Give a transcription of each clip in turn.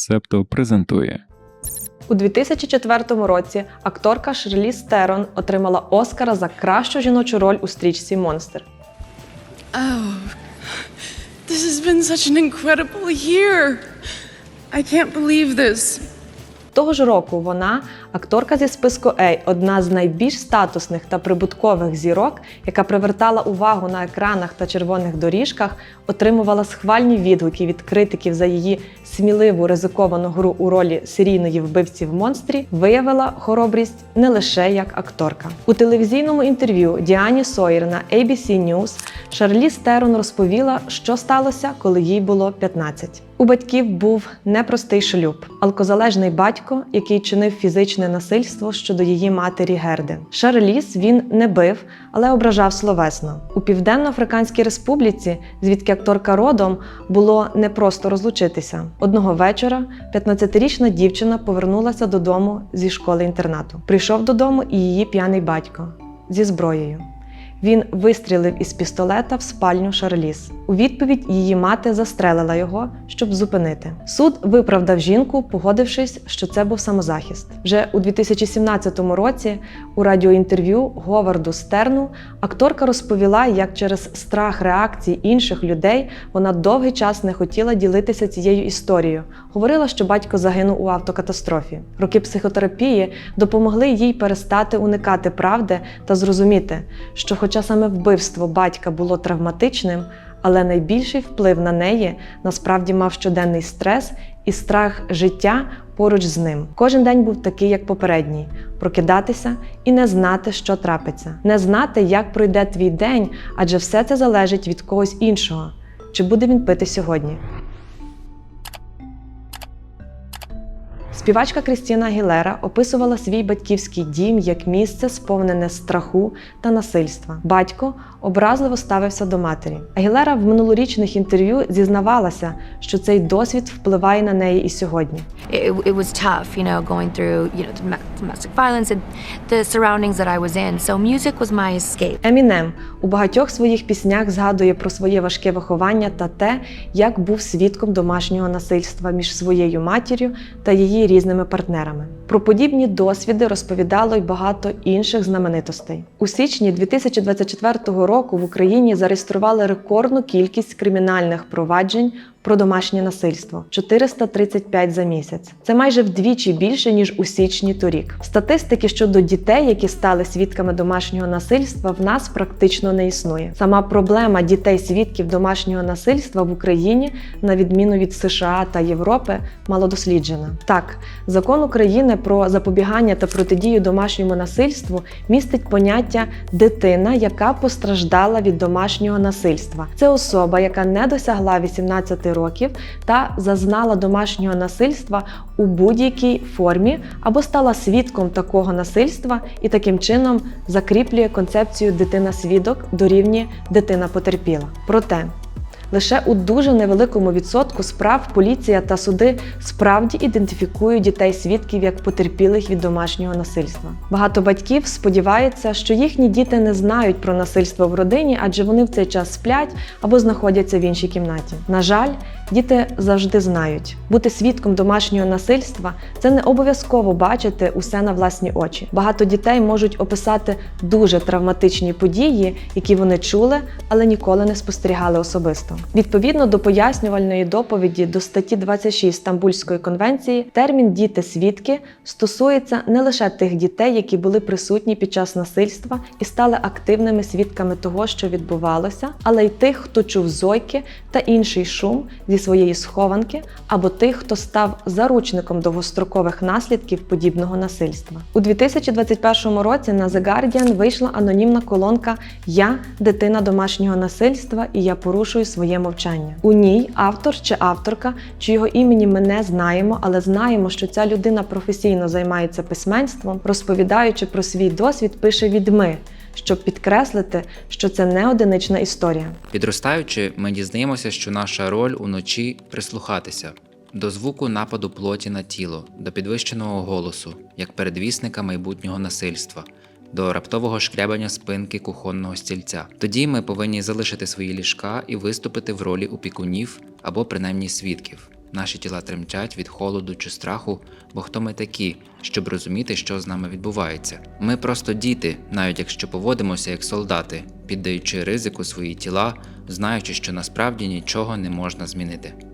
Септо презентує У 2004 році акторка Шерлі Стерон отримала Оскара за кращу жіночу роль у стрічці Монстр. Oh, this has been such an incredible year. I can't believe this. Того ж року вона, акторка зі списку A, одна з найбільш статусних та прибуткових зірок, яка привертала увагу на екранах та червоних доріжках, отримувала схвальні відгуки від критиків за її сміливу ризиковану гру у ролі серійної вбивці в монстрі, виявила хоробрість не лише як акторка. У телевізійному інтерв'ю Діані Сойер на ABC News Шарлі Стерон розповіла, що сталося, коли їй було 15. У батьків був непростий шлюб, алкозалежний батько, який чинив фізичне насильство щодо її матері Герди. Шарліс він не бив, але ображав словесно. У Південно-Африканській Республіці, звідки акторка родом, було непросто розлучитися. Одного вечора 15-річна дівчина повернулася додому зі школи інтернату. Прийшов додому і її п'яний батько зі зброєю. Він вистрілив із пістолета в спальню Шарліз. У відповідь її мати застрелила його, щоб зупинити. Суд виправдав жінку, погодившись, що це був самозахист. Вже у 2017 році у радіоінтерв'ю Говарду Стерну акторка розповіла, як через страх реакцій інших людей вона довгий час не хотіла ділитися цією історією. Говорила, що батько загинув у автокатастрофі. Роки психотерапії допомогли їй перестати уникати правди та зрозуміти, що, хоча саме вбивство батька було травматичним, але найбільший вплив на неї насправді мав щоденний стрес і страх життя поруч з ним. Кожен день був такий, як попередній: прокидатися і не знати, що трапиться, не знати, як пройде твій день, адже все це залежить від когось іншого. Чи буде він пити сьогодні? Співачка Крістіна Гілера описувала свій батьківський дім як місце, сповнене страху та насильства. Батько образливо ставився до матері. Агілера в минулорічних інтерв'ю зізнавалася, що цей досвід впливає на неї і сьогодні. it, it was tough, you know, going through, you know, domestic violence and the surroundings that I was in. So music was my escape. Емінем у багатьох своїх піснях згадує про своє важке виховання та те, як був свідком домашнього насильства між своєю матір'ю та її різними партнерами. Про подібні досвіди розповідало й багато інших знаменитостей. У січні 2024 року в Україні зареєстрували рекордну кількість кримінальних проваджень про домашнє насильство 435 за місяць. Це майже вдвічі більше ніж у січні торік. Статистики щодо дітей, які стали свідками домашнього насильства, в нас практично не існує. Сама проблема дітей-свідків домашнього насильства в Україні, на відміну від США та Європи, мало досліджена. Так, закон України про запобігання та протидію домашньому насильству містить поняття дитина, яка постраждала від домашнього насильства. Це особа, яка не досягла 18 років та зазнала домашнього насильства у будь-якій формі або стала свідком такого насильства і таким чином закріплює концепцію дитина-свідок до рівні дитина потерпіла. Проте Лише у дуже невеликому відсотку справ поліція та суди справді ідентифікують дітей-свідків як потерпілих від домашнього насильства. Багато батьків сподіваються, що їхні діти не знають про насильство в родині, адже вони в цей час сплять або знаходяться в іншій кімнаті. На жаль, діти завжди знають, бути свідком домашнього насильства це не обов'язково бачити усе на власні очі. Багато дітей можуть описати дуже травматичні події, які вони чули, але ніколи не спостерігали особисто. Відповідно до пояснювальної доповіді до статті 26 Стамбульської конвенції, термін діти-свідки стосується не лише тих дітей, які були присутні під час насильства і стали активними свідками того, що відбувалося, але й тих, хто чув зойки та інший шум зі своєї схованки, або тих, хто став заручником довгострокових наслідків подібного насильства. У 2021 році на The Guardian вийшла анонімна колонка Я дитина домашнього насильства і я порушую своє мовчання. У ній автор чи авторка, чиєго імені ми не знаємо, але знаємо, що ця людина професійно займається письменством, розповідаючи про свій досвід, пише від ми. Щоб підкреслити, що це не одинична історія. Підростаючи, ми дізнаємося, що наша роль уночі прислухатися до звуку нападу плоті на тіло, до підвищеного голосу, як передвісника майбутнього насильства, до раптового шкрябання спинки кухонного стільця. Тоді ми повинні залишити свої ліжка і виступити в ролі опікунів або принаймні свідків. Наші тіла тремтять від холоду чи страху, бо хто ми такі, щоб розуміти, що з нами відбувається. Ми просто діти, навіть якщо поводимося як солдати, піддаючи ризику свої тіла, знаючи, що насправді нічого не можна змінити.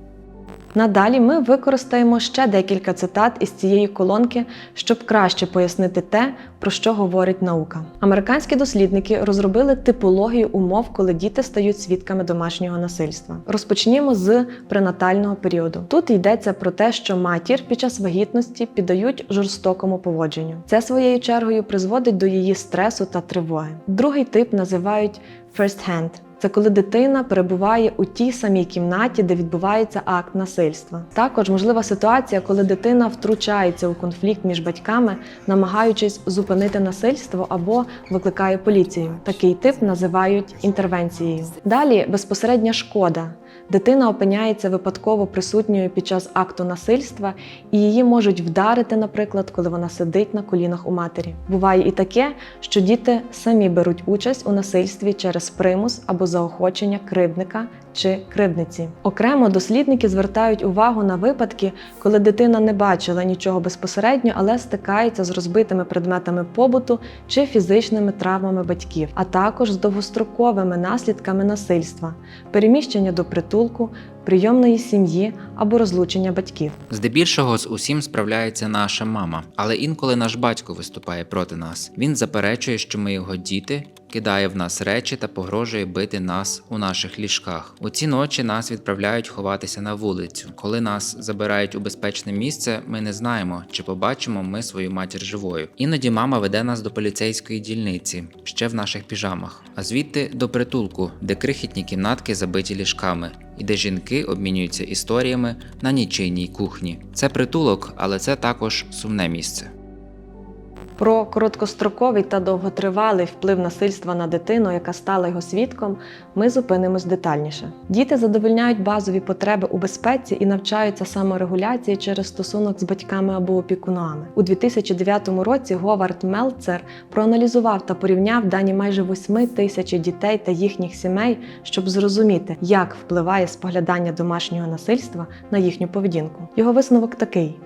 Надалі ми використаємо ще декілька цитат із цієї колонки, щоб краще пояснити те, про що говорить наука. Американські дослідники розробили типологію умов, коли діти стають свідками домашнього насильства. Розпочнімо з пренатального періоду. Тут йдеться про те, що матір під час вагітності піддають жорстокому поводженню. Це своєю чергою призводить до її стресу та тривоги. Другий тип називають first hand. Це коли дитина перебуває у тій самій кімнаті, де відбувається акт насильства. Також можлива ситуація, коли дитина втручається у конфлікт між батьками, намагаючись зупинити насильство або викликає поліцію. Такий тип називають інтервенцією. Далі безпосередня шкода. Дитина опиняється випадково присутньою під час акту насильства, і її можуть вдарити, наприклад, коли вона сидить на колінах у матері. Буває і таке, що діти самі беруть участь у насильстві через примус або заохочення кривдника чи кривдниці. Окремо дослідники звертають увагу на випадки, коли дитина не бачила нічого безпосередньо, але стикається з розбитими предметами побуту чи фізичними травмами батьків, а також з довгостроковими наслідками насильства, переміщення до притулку, прийомної сім'ї або розлучення батьків. Здебільшого з усім справляється наша мама, але інколи наш батько виступає проти нас. Він заперечує, що ми його діти, кидає в нас речі та погрожує бити нас у наших ліжках. У ці ночі нас відправляють ховатися на вулицю. Коли нас забирають у безпечне місце, ми не знаємо, чи побачимо ми свою матір живою. Іноді мама веде нас до поліцейської дільниці, ще в наших піжамах, а звідти до притулку, де крихітні кімнатки забиті ліжками. І де жінки обмінюються історіями на нічийній кухні. Це притулок, але це також сумне місце. Про короткостроковий та довготривалий вплив насильства на дитину, яка стала його свідком, ми зупинимось детальніше. Діти задовольняють базові потреби у безпеці і навчаються саморегуляції через стосунок з батьками або опікунами. У 2009 році Говард Мелцер проаналізував та порівняв дані майже 8 тисяч дітей та їхніх сімей, щоб зрозуміти, як впливає споглядання домашнього насильства на їхню поведінку. Його висновок такий.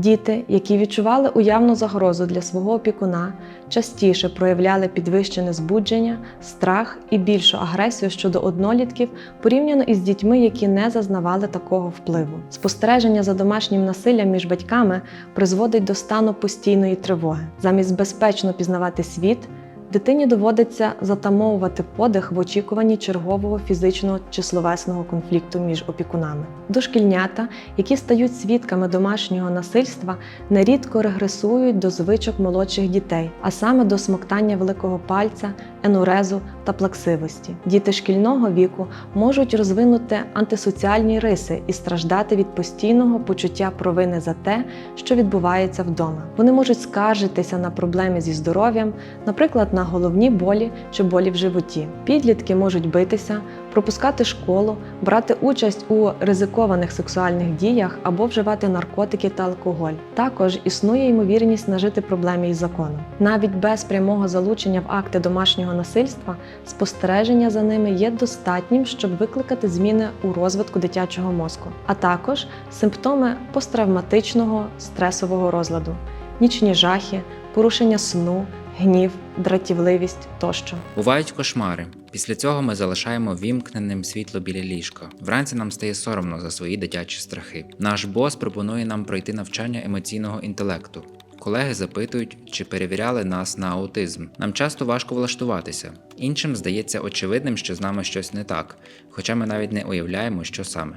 Діти, які відчували уявну загрозу для свого опікуна, частіше проявляли підвищене збудження, страх і більшу агресію щодо однолітків порівняно із дітьми, які не зазнавали такого впливу. Спостереження за домашнім насиллям між батьками призводить до стану постійної тривоги. Замість безпечно пізнавати світ. Дитині доводиться затамовувати подих в очікуванні чергового фізичного чи словесного конфлікту між опікунами. Дошкільнята, які стають свідками домашнього насильства, нерідко регресують до звичок молодших дітей, а саме до смоктання великого пальця, енурезу та плаксивості. Діти шкільного віку можуть розвинути антисоціальні риси і страждати від постійного почуття провини за те, що відбувається вдома. Вони можуть скаржитися на проблеми зі здоров'ям, наприклад, на головні болі чи болі в животі. Підлітки можуть битися, пропускати школу, брати участь у ризикованих сексуальних діях або вживати наркотики та алкоголь. Також існує ймовірність нажити проблеми із законом. Навіть без прямого залучення в акти домашнього насильства спостереження за ними є достатнім, щоб викликати зміни у розвитку дитячого мозку, а також симптоми посттравматичного стресового розладу, нічні жахи, порушення сну, гнів, дратівливість тощо. Бувають кошмари. Після цього ми залишаємо вімкненим світло біля ліжка. Вранці нам стає соромно за свої дитячі страхи. Наш бос пропонує нам пройти навчання емоційного інтелекту. Колеги запитують, чи перевіряли нас на аутизм. Нам часто важко влаштуватися. Іншим здається очевидним, що з нами щось не так, хоча ми навіть не уявляємо, що саме.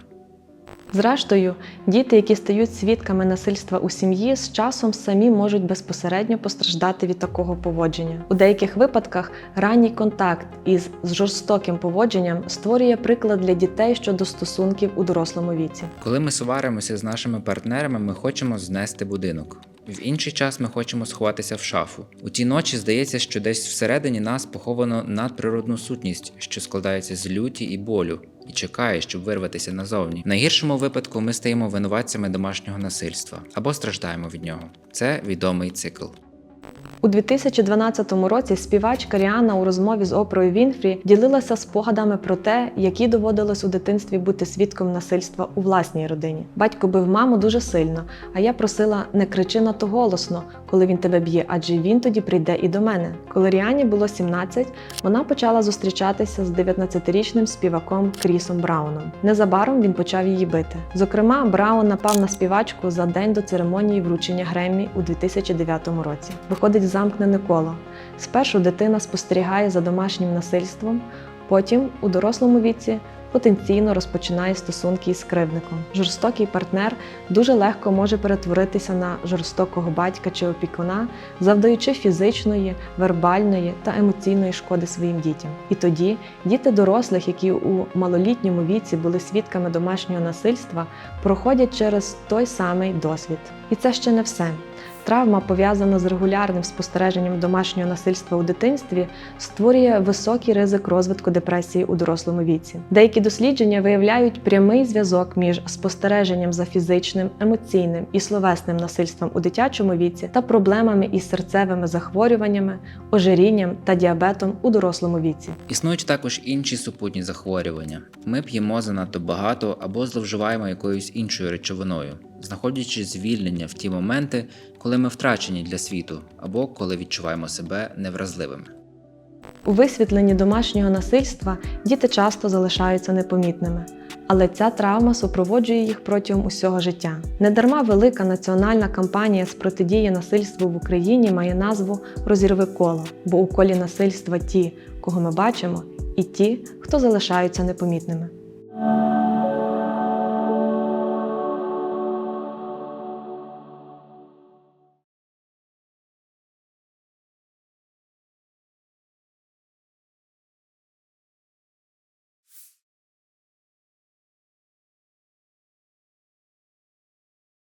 Зрештою, діти, які стають свідками насильства у сім'ї, з часом самі можуть безпосередньо постраждати від такого поводження. У деяких випадках ранній контакт із жорстоким поводженням створює приклад для дітей щодо стосунків у дорослому віці. Коли ми сваримося з нашими партнерами, ми хочемо знести будинок. В інший час ми хочемо сховатися в шафу. У ті ночі здається, що десь всередині нас поховано надприродну сутність, що складається з люті і болю, і чекає, щоб вирватися назовні. В найгіршому випадку ми стаємо винуватцями домашнього насильства або страждаємо від нього. Це відомий цикл. У 2012 році співачка Ріана у розмові з Опрою Вінфрі ділилася спогадами про те, які доводилось у дитинстві бути свідком насильства у власній родині. Батько бив маму дуже сильно, а я просила не кричи надто голосно, коли він тебе б'є, адже він тоді прийде і до мене. Коли Ріані було 17, вона почала зустрічатися з 19-річним співаком Крісом Брауном. Незабаром він почав її бити. Зокрема, Браун напав на співачку за день до церемонії вручення Греммі у 2009 році. Виходить замкнене коло. Спершу дитина спостерігає за домашнім насильством, потім у дорослому віці потенційно розпочинає стосунки із кривдником. Жорстокий партнер дуже легко може перетворитися на жорстокого батька чи опікуна, завдаючи фізичної, вербальної та емоційної шкоди своїм дітям. І тоді діти дорослих, які у малолітньому віці були свідками домашнього насильства, проходять через той самий досвід. І це ще не все. Травма, пов'язана з регулярним спостереженням домашнього насильства у дитинстві, створює високий ризик розвитку депресії у дорослому віці. Деякі дослідження виявляють прямий зв'язок між спостереженням за фізичним, емоційним і словесним насильством у дитячому віці та проблемами із серцевими захворюваннями, ожирінням та діабетом у дорослому віці. Існують також інші супутні захворювання. Ми п'ємо занадто багато або зловживаємо якоюсь іншою речовиною, знаходячи звільнення в ті моменти, коли ми втрачені для світу, або коли відчуваємо себе невразливими. У висвітленні домашнього насильства діти часто залишаються непомітними, але ця травма супроводжує їх протягом усього життя. Недарма велика національна кампанія з протидії насильству в Україні має назву Розірви коло, бо у колі насильства ті, кого ми бачимо, і ті, хто залишаються непомітними.